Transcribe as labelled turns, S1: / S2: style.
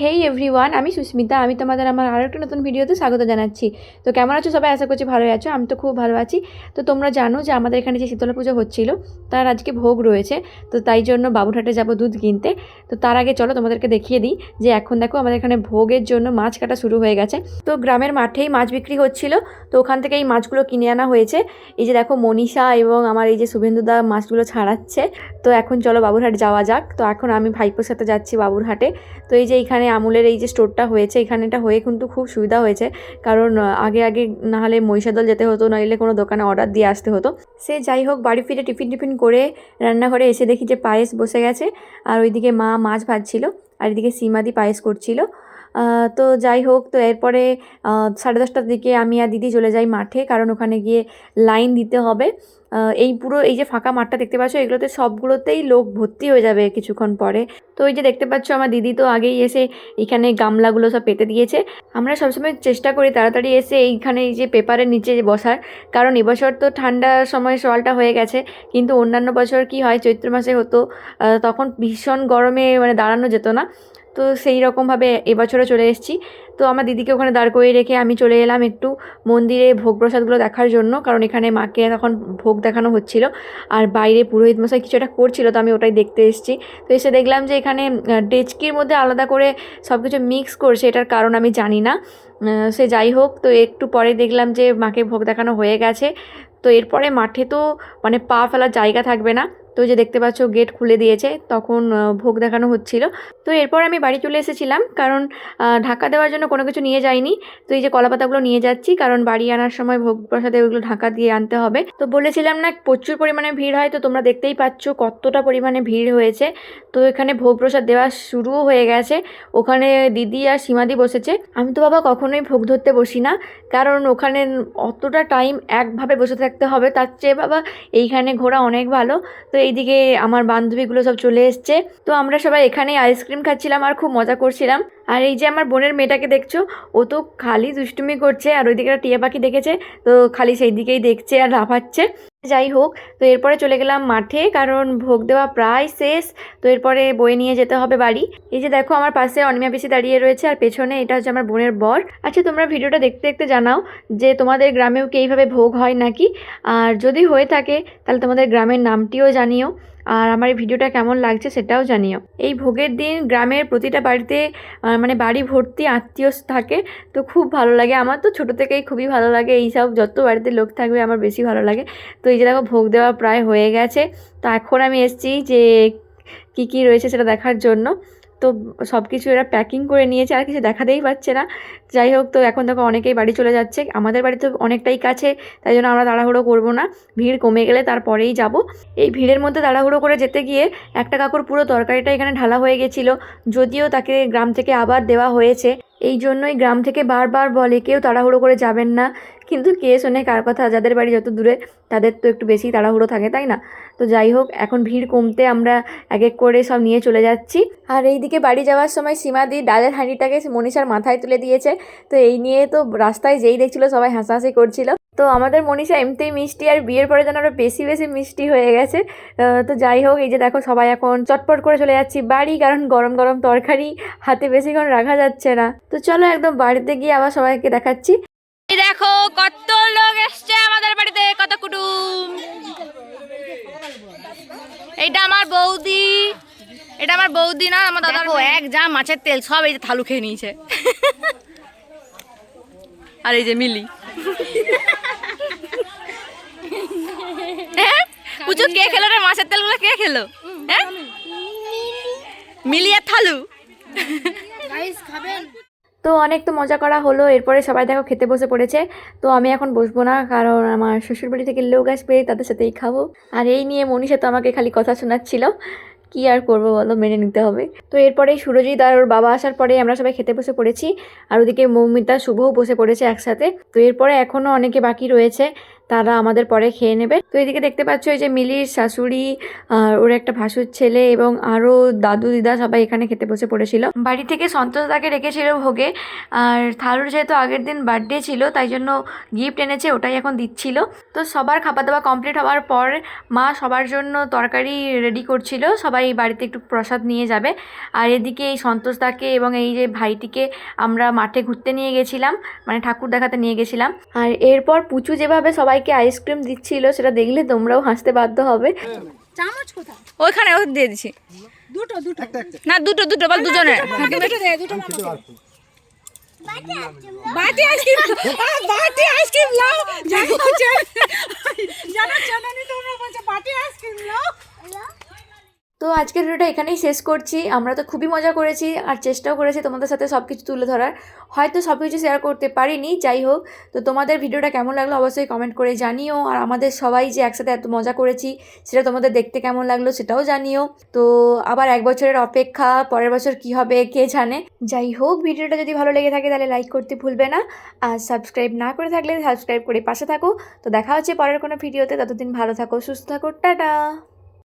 S1: হেই everyone আমি সুস্মিতা। আমি তোমাদের আমার আরও একটা নতুন ভিডিওতে স্বাগত জানাচ্ছি। তো কেমন আছো সবাই? আশা করছি ভালোই আছো। আমি তো খুব ভালো আছি। তো তোমরা জানো যে আমাদের এখানে যে শীতলা পুজো হচ্ছিল, তার আজকে ভোগ রয়েছে। তো তাই জন্য বাবুরহাটে যাব দুধ কিনতে। তো তার আগে চলো তোমাদেরকে দেখিয়ে দিই যে এখন দেখো আমাদের এখানে ভোগের জন্য মাছ কাটা শুরু হয়ে গেছে। তো গ্রামের মাঠেই মাছ বিক্রি হচ্ছিল। তো ওখান থেকে এই মাছগুলো কিনে আনা হয়েছে। এই যে দেখো মনীষা এবং আমার এই যে শুভেন্দুদা মাছগুলো ছাড়াচ্ছে। তো এখন চলো বাবুরহাট যাওয়া যাক। তো এখন আমি ভাইপোর সাথে যাচ্ছি বাবুরহাটে। তো এই যে এখানে আমুলের এই যে স্টোরটা হয়েছে এখানে এটা হয়ে কিন্তু খুব সুবিধা হয়েছে। কারণ আগে আগে না হলে মহিষাদল যেতে হতো, নইলে কোনো দোকানে অর্ডার দিয়ে আসতে হতো। সে যাই হোক, বাড়ি ফিরে টিফিন টিফিন করে রান্নাঘরে এসে দেখি যে পায়েস বসে গেছে। আর ওইদিকে মা মাছ ভাজছিল, আর এদিকে সীমাদি পায়েস করছিল। তো যাই হোক, তো এরপরে সাড়ে দশটার দিকে আমি আর দিদি চলে যাই মাঠে, কারণ ওখানে গিয়ে লাইন দিতে হবে। এই পুরো, এই যে ফাঁকা মাঠটা দেখতে পাচ্ছ, এগুলোতে সবগুলোতেই লোক ভর্তি হয়ে যাবে কিছুক্ষণ পরে। তো এই যে দেখতে পাচ্ছ, আমার দিদি তো আগেই এসে এখানে গামলাগুলো সব পেতে দিয়েছে। আমরা সবসময় চেষ্টা করি তাড়াতাড়ি এসে এইখানে এই যে পেপারের নিচে বসার, কারণ এবছর তো ঠান্ডার সময় সওয়ালটা হয়ে গেছে। কিন্তু অন্যান্য বছর কি হয়, চৈত্র মাসে হতো তখন ভীষণ গরমে মানে দাঁড়ানো যেত না। তো সেই রকমভাবে এবছরও চলে এসেছি। তো আমার দিদিকে ওখানে দাঁড় করিয়ে রেখে আমি চলে এলাম একটু মন্দিরে ভোগ প্রসাদগুলো দেখার জন্য, কারণ এখানে মাকে তখন ভোগ দেখানো হচ্ছিল। আর বাইরে পুরোহিত মশাই কিছু একটা করছিল তো আমি ওটাই দেখতে এসেছি। তো এসে দেখলাম যে এখানে ডেচকির মধ্যে আলাদা করে সব কিছু মিক্স করছে, এটার কারণ আমি জানি না। সে যাই হোক, তো একটু পরে দেখলাম যে মাকে ভোগ দেখানো হয়ে গেছে। তো এরপরে মাঠে তো মানে পা ফেলার জায়গা থাকবে না। তো যে দেখতে পাচ্ছ গেট খুলে দিয়েছে। তখন ভোগ দেখানো হচ্ছিল। তো এরপর আমি বাড়ি চলে এসেছিলাম, কারণ ঢাকা দেওয়ার জন্য কোনো কিছু নিয়ে যাইনি। তো এই যে কলাপাতাগুলো নিয়ে যাচ্ছি, কারণ বাড়ি আনার সময় ভোগ প্রসাদে ওইগুলো ঢাকা দিয়ে আনতে হবে। তো বলেছিলাম না, প্রচুর পরিমাণে ভিড় হয়, তো তোমরা দেখতেই পাচ্ছ কতটা পরিমাণে ভিড় হয়েছে। তো এখানে ভোগ প্রসাদ দেওয়া শুরুও হয়ে গেছে। ওখানে দিদি আর সীমাদি বসেছে। আমি তো বাবা কখনোই ভোগ ধরতে বসি না, কারণ ওখানে অতটা টাইম একভাবে বসে থাকতে হবে। তার চেয়ে বাবা এইখানে ঘোরা অনেক ভালো। তো এইদিকে আমার বান্ধবীগুলো সব চলে এসছে। তো আমরা সবাই এখানেই আইসক্রিম খাচ্ছিলাম আর খুব মজা করছিলাম। আর এই যে আমার বোনের মেয়েটাকে দেখছ, ও তো খালি দুষ্টুমি করছে আর ওইদিকে টিয়া পাখি দেখেছে, তো খালি সেই দিকেই দেখছে আর লাফাচ্ছে। যাই হোক, তো এরপরে চলে গেলাম মাঠে, কারণ ভোগ দেওয়া প্রায় শেষ। তো এরপরে বয়ে নিয়ে যেতে হবে বাড়ি। এই যে দেখো, আমার পাশে অনিমা পিসি দাঁড়িয়ে রয়েছে, আর পেছনে এটা হচ্ছে আমার বোনের বর। আচ্ছা তোমরা ভিডিওটা দেখতে দেখতে জানাও যে তোমাদের গ্রামেও কি এইভাবে ভোগ হয় নাকি? আর যদি হয়ে থাকে, তাহলে তোমাদের গ্রামের নামটিও জানিও। আর আমার এই ভিডিওটা কেমন লাগছে সেটাও জানিও। এই ভোগের দিন গ্রামের প্রতিটা বাড়িতে মানে বাড়ি ভর্তি আত্মীয় থাকে, তো খুব ভালো লাগে। আমার তো ছোটো থেকেই খুবই ভালো লাগে। এই সব যত বাড়িতে লোক থাকবে আমার বেশি ভালো লাগে। তো এই যে দেখো, ভোগ দেওয়া প্রায় হয়ে গেছে। তো এখন আমি এসেছি যে কি কি রয়েছে সেটা দেখার জন্য। তো সব কিছু এরা প্যাকিং করে নিয়েছে, আর কিছু দেখাতেই পাচ্ছে না। যাই হোক, তো এখন দেখো অনেকেই বাড়ি চলে যাচ্ছে। আমাদের বাড়ি তো অনেকটাই কাছে, তাই জন্য আমরা তাড়াহুড়ো করব না। ভিড় কমে গেলে তারপরেই যাব। এই ভিড়ের মধ্যে তাড়াহুড়ো করে যেতে গিয়ে একটা কাকুর পুরো তরকারিটা এখানে ঢালা হয়ে গেছিল। যদিও তাকে গ্রাম থেকে আবার দেওয়া হয়েছে। এই জন্যই গ্রাম থেকে বারবার বলে, কেউ তাড়াহুড়ো করে যাবেন না। কিন্তু কে শোনে কার কথা? যাদের বাড়ি যত দূরে, তাদের তো একটু বেশি তাড়াহুড়ো থাকে, তাই না? তো যাই হোক, এখন ভিড় কমতে আমরা এক এক করে সব নিয়ে চলে যাচ্ছি। আর এইদিকে বাড়ি যাওয়ার সময় সীমাদি ডালের হাঁড়িটাকে মনীষার মাথায় তুলে দিয়েছে। তো এই নিয়ে তো রাস্তায় যেই দেখছিল সবাই হাসাহাসি করছিল। তো আমাদের মনীষা এমনিতেই মিষ্টি আর বিয়ের পরে যেন আরও বেশি বেশি মিষ্টি হয়ে গেছে। তো যাই হোক, এই যে দেখো সবাই এখন চটপট করে চলে যাচ্ছি বাড়ি, কারণ গরম গরম তরকারি হাতে বেশিক্ষণ রাখা যাচ্ছে না। তো চলো একদম বাড়িতে গিয়ে আবার সবাইকে দেখাচ্ছি।
S2: এই দেখো কত লোক এসছে আমাদের বাড়িতে কত কুটুম। এইটা আমার বৌদি। এটা আমার বৌদি না আমার দাদার
S3: দেখো এক যা মাছের তেল সব এই যে থালু খেয়ে নিয়েছে।
S2: আর এই যে মিলি। হ্যাঁ? পুচু কে খেলো রে? মাছের তেলগুলো কে খেলো? হ্যাঁ? মিলি আর থালু।
S1: তো অনেক তো মজা করা হলো, এরপরে সবাই দেখো খেতে বসে পড়েছে। তো আমি এখন বসবো না, কারণ আমার শ্বশুরবাড়ি থেকে লোক আসবে, তাদের সাথেই খাব। আর এই নিয়ে মনীষা তো আমাকে খালি কথা শোনাচ্ছিল। কি আর করব বলো, মেনে নিতে হবে। তো এরপরে সুরজিৎ আর ওর বাবা আসার পরে আমরা সবাই খেতে বসে পড়েছি, আর ওদিকে মৌমিতা, শুভও বসে পড়েছে একসাথে। তো এরপরে এখনও অনেকে বাকি রয়েছে। তারা আমাদের পরে খেয়ে নেবে। তো এদিকে দেখতে পাচ্ছ এই যে মিলির শাশুড়ি ওর একটা ভাসুর ছেলে এবং আরও দাদু, দিদা সবাই এখানে খেতে বসে পড়েছিল। বাড়ি থেকে সন্তোষ দাকে রেখেছিল ভোগে। আর থালুর যেহেতু আগের দিন বার্থডে ছিল, তাই জন্য গিফট এনেছে, ওটাই এখন দিচ্ছিল। তো সবার খাবার দাবার কমপ্লিট হওয়ার পর মা সবার জন্য তরকারি রেডি করছিল। সবাই বাড়িতে একটু প্রসাদ নিয়ে যাবে। আর এদিকে এই সন্তোষ দাকে এবং এই যে ভাইটিকে আমরা মাঠে ঘুরতে নিয়ে গেছিলাম। মানে ঠাকুর দেখাতে নিয়ে গেছিলাম। আর এরপর পুচু যেভাবে সবাইকে আইসক্রিম দিচ্ছিল সেটা দেখলে তোমরাও হাসতে বাধ্য হবে।
S4: চামচ কোথায়?
S3: ওইখানে ওই দিয়ে দিছি।
S4: দুটো দুটো।
S3: না দুটো দুটো বল দুজনের
S4: দুটো দে দুটো বাটি আইসক্রিম বাটি আইসক্রিম লাও। যাই জানো জানানি তোমরা বলছে বাটি আইসক্রিম লাও
S1: তো আজকের ভিডিওটা এখানেই শেষ করছি। আমরা তো খুবই মজা করেছি আর চেষ্টাও করেছি তোমাদের সাথে সব কিছু তুলে ধরার। হয়তো সব কিছু শেয়ার করতে পারিনি, যাই হোক। তো তোমাদের ভিডিওটা কেমন লাগল অবশ্যই কমেন্ট করে জানিও। আর আমাদের সবাই যে একসাথে এত মজা করেছি, সেটা তোমাদের দেখতে কেমন লাগল সেটাও জানিও। তো আবার এক বছরের অপেক্ষা, পরের বছর কি হবে কে জানে। যাই হোক, ভিডিওটা যদি ভালো লেগে থাকে তাহলে লাইক করতে ভুলবে না। আর সাবস্ক্রাইব না করে থাকলে সাবস্ক্রাইব করে পাশে থাকো। তো দেখা হচ্ছে পরের কোনো ভিডিওতে। ততদিন ভালো থাকো, সুস্থ থাকো, টাটা।